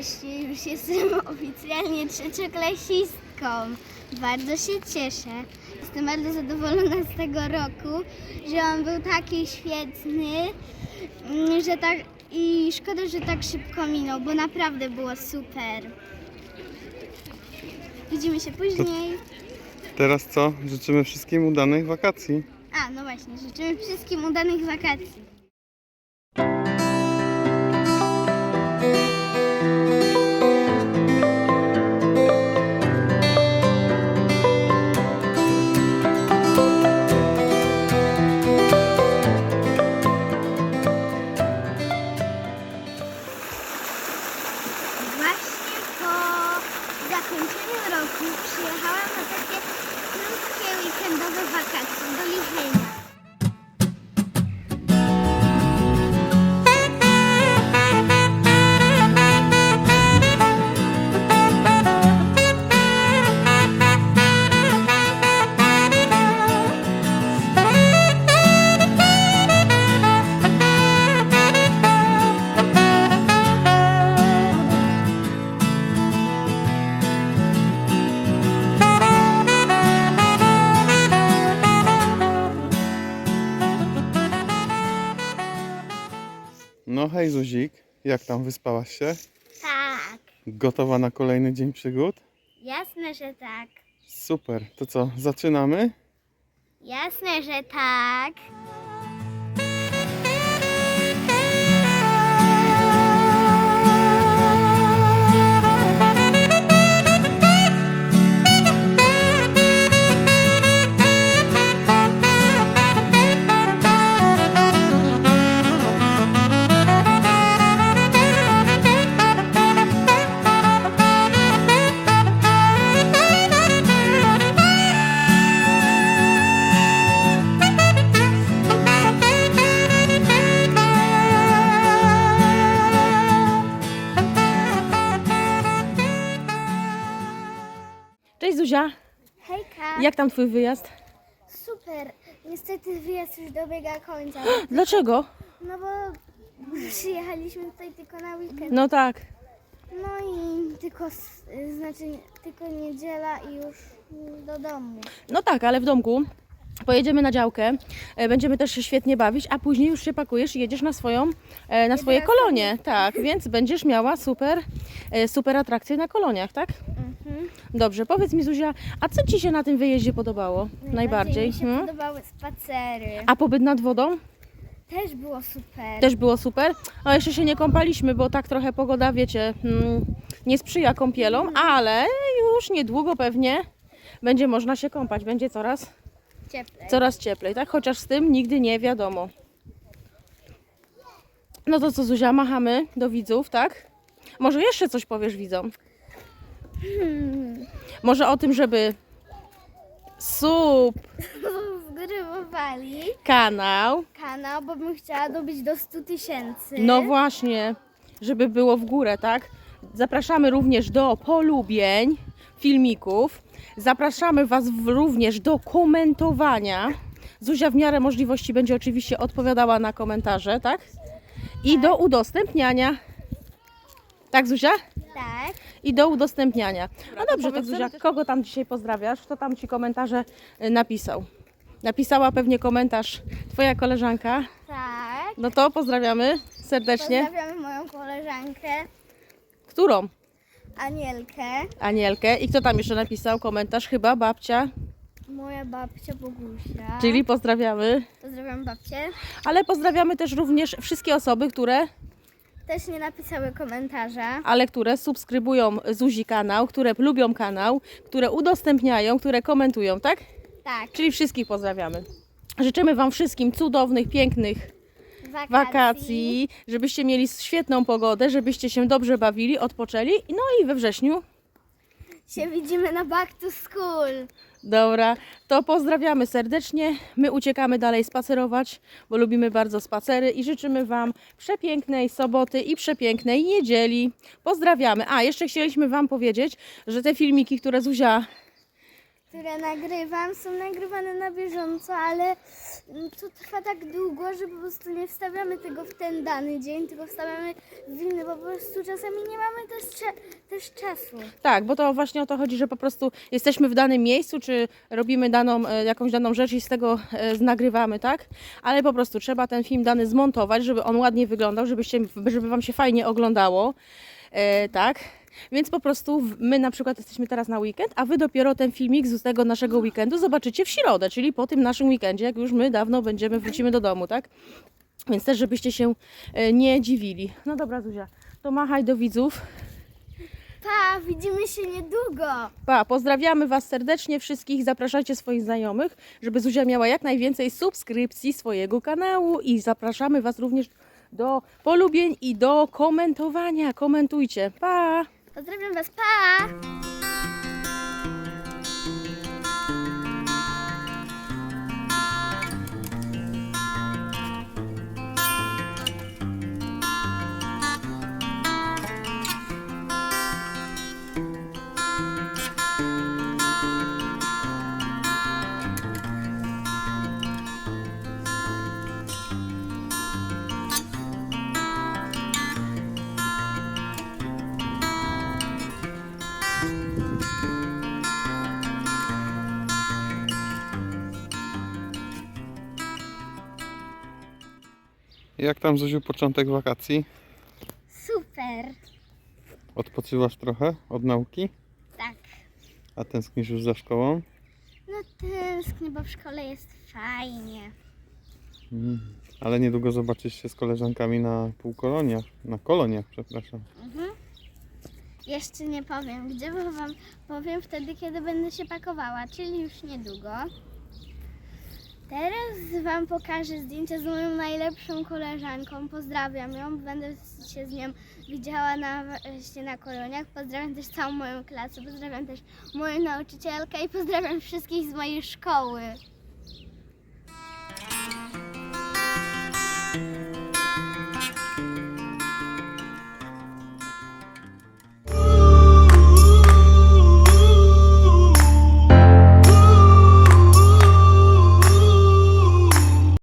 Właśnie już jestem oficjalnie trzecioklasistką. Bardzo się cieszę. Jestem bardzo zadowolona z tego roku, że on był taki świetny, mm, że tak i szkoda, że tak szybko minął, bo naprawdę było super. Widzimy się później. Teraz co? Życzymy wszystkim udanych wakacji. A, no właśnie, życzymy wszystkim udanych wakacji. No hej Zuzik, jak tam wyspałaś się? Tak, Gotowa na kolejny dzień przygód? jasne, że tak. Super, to co, zaczynamy? Jasne, że tak. Jak tam twój wyjazd? Super. Niestety wyjazd już dobiega końca. Dlaczego? No bo przyjechaliśmy tutaj tylko na weekend. No tak. No i tylko, s- znaczy tylko niedziela i już do domu. No tak, ale w domku pojedziemy na działkę, e, będziemy też się świetnie bawić, a później już się pakujesz i jedziesz na swoją, e, na swoje kolonie. Tak, więc będziesz miała super, e, super atrakcje na koloniach, tak? Mhm. Dobrze, powiedz mi Zuzia, a co Ci się na tym wyjeździe podobało najbardziej? mi się Hmm? podobały spacery. A pobyt nad wodą? Też było super. Też było super. A jeszcze się nie kąpaliśmy, bo tak trochę pogoda, wiecie, mm, nie sprzyja kąpielom, ale już niedługo pewnie będzie można się kąpać. Będzie coraz, Cieplej. coraz cieplej, tak? Chociaż z tym nigdy nie wiadomo. No to co, Zuzia, machamy do widzów, tak? Może jeszcze coś powiesz widzom? Może o tym, żeby sub Zgrywowali kanał, kanał, bo bym chciała dobić do 100 tysięcy. No właśnie, żeby było w górę, tak? Zapraszamy również do polubień filmików. Zapraszamy Was w- również do komentowania. Zuzia w miarę możliwości będzie oczywiście odpowiadała na komentarze, tak? I do udostępniania. Tak, Zuzia? Tak. I do udostępniania. No dobrze, to Zuzia, kogo tam dzisiaj pozdrawiasz? Kto tam Ci komentarze y, napisał? Napisała pewnie komentarz Twoja koleżanka. Tak. No to pozdrawiamy serdecznie. Pozdrawiamy moją koleżankę Którą? Anielkę, Anielkę. I kto tam jeszcze napisał komentarz? Chyba babcia. moja babcia Bogusia. Czyli pozdrawiamy. Pozdrawiam babcię. Ale pozdrawiamy też również wszystkie osoby, które, Też nie napisały komentarza. ale które subskrybują Zuzi kanał, które lubią kanał, które udostępniają, które komentują, tak? Tak. Czyli wszystkich pozdrawiamy. Życzymy Wam wszystkim cudownych, pięknych Wakacji. wakacji, żebyście mieli świetną pogodę, żebyście się dobrze bawili, odpoczęli. No i we wrześniu Się widzimy na Back to School. Dobra, to pozdrawiamy serdecznie. My uciekamy dalej spacerować, bo lubimy bardzo spacery i życzymy Wam przepięknej soboty i przepięknej niedzieli. Pozdrawiamy. A, jeszcze chcieliśmy Wam powiedzieć, że te filmiki, które Zuzia które nagrywam, są nagrywane na bieżąco, ale mm, to trwa tak długo, że po prostu nie wstawiamy tego w ten dany dzień, tylko wstawiamy w inny, po prostu czasami nie mamy też, też czasu. Tak, bo to właśnie o to chodzi, że po prostu jesteśmy w danym miejscu, czy robimy daną, e, jakąś daną rzecz i z tego e, nagrywamy, tak? Ale po prostu trzeba ten film dany zmontować, żeby on ładnie wyglądał, żebyście, żeby Wam się fajnie oglądało, e, tak? Więc po prostu my na przykład jesteśmy teraz na weekend, a Wy dopiero ten filmik z tego naszego weekendu zobaczycie w środę, czyli po tym naszym weekendzie, jak już my dawno będziemy, wrócimy do domu, tak? Więc też, żebyście się e, nie dziwili. No dobra, Zuzia, to machaj do widzów. Pa, widzimy się niedługo. Pa, pozdrawiamy Was serdecznie wszystkich, zapraszajcie swoich znajomych, żeby Zuzia miała jak najwięcej subskrypcji swojego kanału i zapraszamy Was również do polubień i do komentowania. Komentujcie. Pa! Pozdrawiam Was, pa! Jak tam Zuziu początek wakacji? Super, Odpoczywasz trochę od nauki? tak. A tęsknisz już za szkołą? No tęsknię, bo w szkole jest fajnie. Mm. Ale niedługo zobaczysz się z koleżankami na półkoloniach, na koloniach, przepraszam. Mhm. Jeszcze nie powiem, gdzie, bo Wam powiem wtedy, kiedy będę się pakowała, czyli już niedługo. Teraz Wam pokażę zdjęcie z moją najlepszą koleżanką. Pozdrawiam ją, będę się z nią widziała na, właśnie na koloniach. Pozdrawiam też całą moją klasę, pozdrawiam też moją nauczycielkę i pozdrawiam wszystkich z mojej szkoły.